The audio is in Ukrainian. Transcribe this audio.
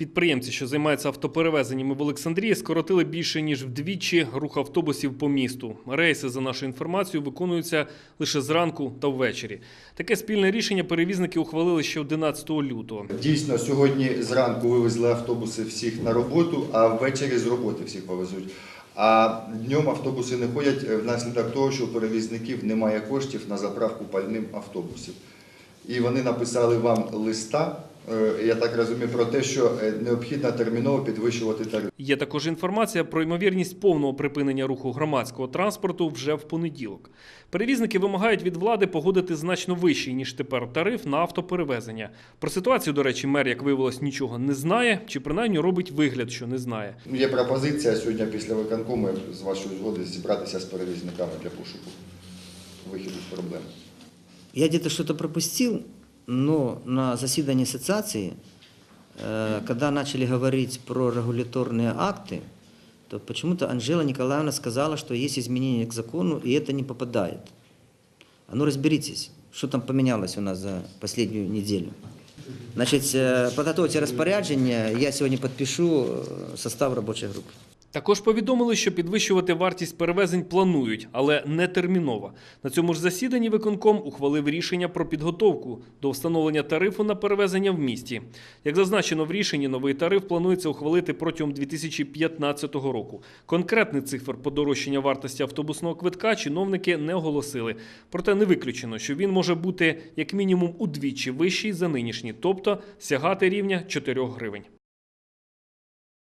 Підприємці, що займаються автоперевезеннями в Олександрії, скоротили більше ніж вдвічі рух автобусів по місту. Рейси, за нашою інформацією, виконуються лише зранку та ввечері. Таке спільне рішення перевізники ухвалили ще 11 лютого. Дійсно, сьогодні зранку вивезли автобуси всіх на роботу, а ввечері з роботи всіх повезуть. А днем автобуси не ходять внаслідок того, що у перевізників немає коштів на заправку пальним автобусів. І вони написали вам листа, е, я так розумію, про те, що е, необхідно терміново підвищувати тариф. Є також інформація про ймовірність повного припинення руху громадського транспорту вже в понеділок. Перевізники вимагають від влади погодити значно вищий ніж тепер тариф на автоперевезення. Про ситуацію, до речі, мер, як виявилось, нічого не знає, чи принаймні робить вигляд, що не знає. Є пропозиція сьогодні після виконкому з вашої згоди зібратися з перевізниками для пошуку виходу з проблем. Я где-то что-то пропустил, но на заседании ассоциации, э, когда начали говорить про регуляторные акты, то почему-то Анжела Николаевна сказала, что есть изменения к закону, и это не попадает. А ну разберитесь, что там поменялось у нас за последнюю неделю. Значит, э, подготовьте распоряджение, я сегодня подпишу э, состав рабочей группы. Також повідомили, що підвищувати вартість перевезень планують, але не терміново. На цьому ж засіданні виконком ухвалив рішення про підготовку до встановлення тарифу на перевезення в місті. Як зазначено в рішенні, новий тариф планується ухвалити протягом 2015 року. Конкретний цифр подорожчання вартості автобусного квитка чиновники не оголосили. Проте не виключено, що він може бути як мінімум удвічі вищий за нинішній, тобто сягати рівня 4 гривень.